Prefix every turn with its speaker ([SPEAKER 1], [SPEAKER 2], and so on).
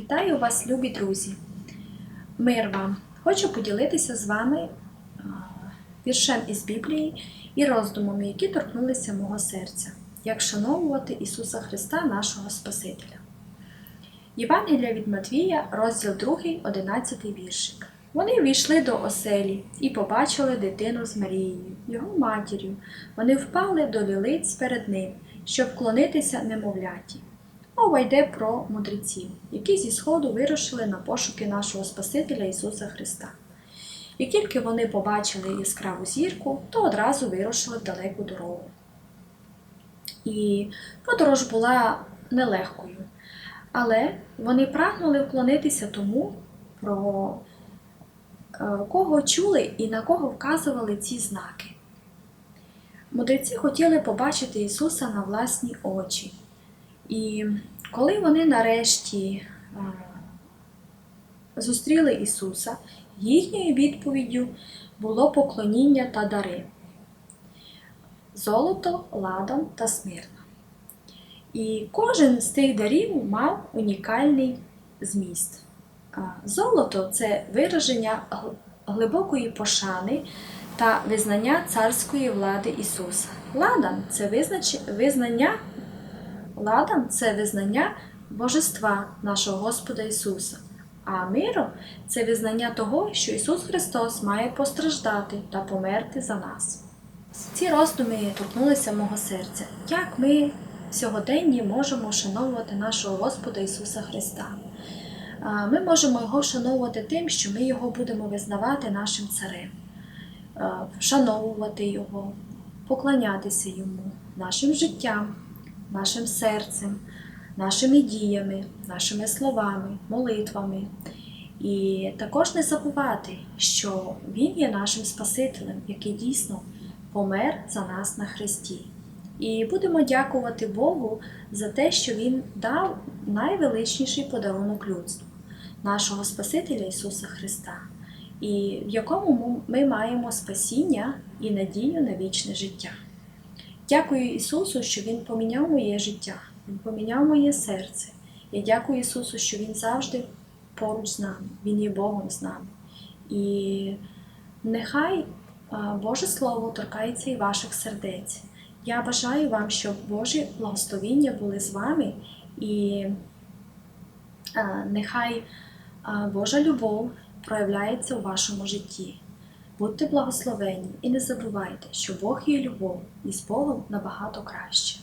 [SPEAKER 1] Вітаю вас, любі друзі! Мир вам! Хочу поділитися з вами віршем із Біблії і роздумами, які торкнулися мого серця, як шановувати Ісуса Христа, нашого Спасителя. Євангелія від Матвія, розділ 2, 11 віршик. Вони війшли до оселі і побачили дитину з Марією, його матір'ю. Вони впали до лілиць перед ним, щоб вклонитися немовляті. Мова йде про мудреців, які зі сходу вирушили на пошуки нашого Спасителя Ісуса Христа. І тільки вони побачили яскраву зірку, то одразу вирушили в далеку дорогу. І подорож була нелегкою, але вони прагнули вклонитися тому, про е, кого чули і на кого вказували ці знаки. Мудреці хотіли побачити Ісуса на власні очі. І коли вони нарешті зустріли Ісуса, їхньою відповіддю було поклоніння та дари золото, ладан та смирна. І кожен з тих дарів мав унікальний зміст. Золото це вираження глибокої пошани та визнання царської влади Ісуса. Ладан це визнання Ладан це визнання Божества нашого Господа Ісуса. А миро це визнання того, що Ісус Христос має постраждати та померти за нас. Ці роздуми торкнулися мого серця, як ми сьогоденні можемо вшановувати нашого Господа Ісуса Христа. Ми можемо Його вшановувати тим, що ми Його будемо визнавати нашим царем, вшановувати Його, поклонятися Йому нашим життям, нашим серцем, нашими діями, нашими словами, молитвами. І також не забувати, що Він є нашим Спасителем, який дійсно помер за нас на Христі. І будемо дякувати Богу за те, що Він дав найвеличніший подарунок людству, нашого Спасителя Ісуса Христа, і в якому ми маємо спасіння і надію на вічне життя. Дякую Ісусу, що Він поміняв моє життя, Він поміняв моє серце. Я дякую Ісусу, що Він завжди поруч з нами, Він є Богом з нами. І нехай Боже Слово торкається і ваших сердець. Я бажаю вам, щоб Божі благословіння були з вами, і нехай Божа любов проявляється у вашому житті. Будьте благословені і не забувайте, що Бог є любов, і з Богом набагато краще.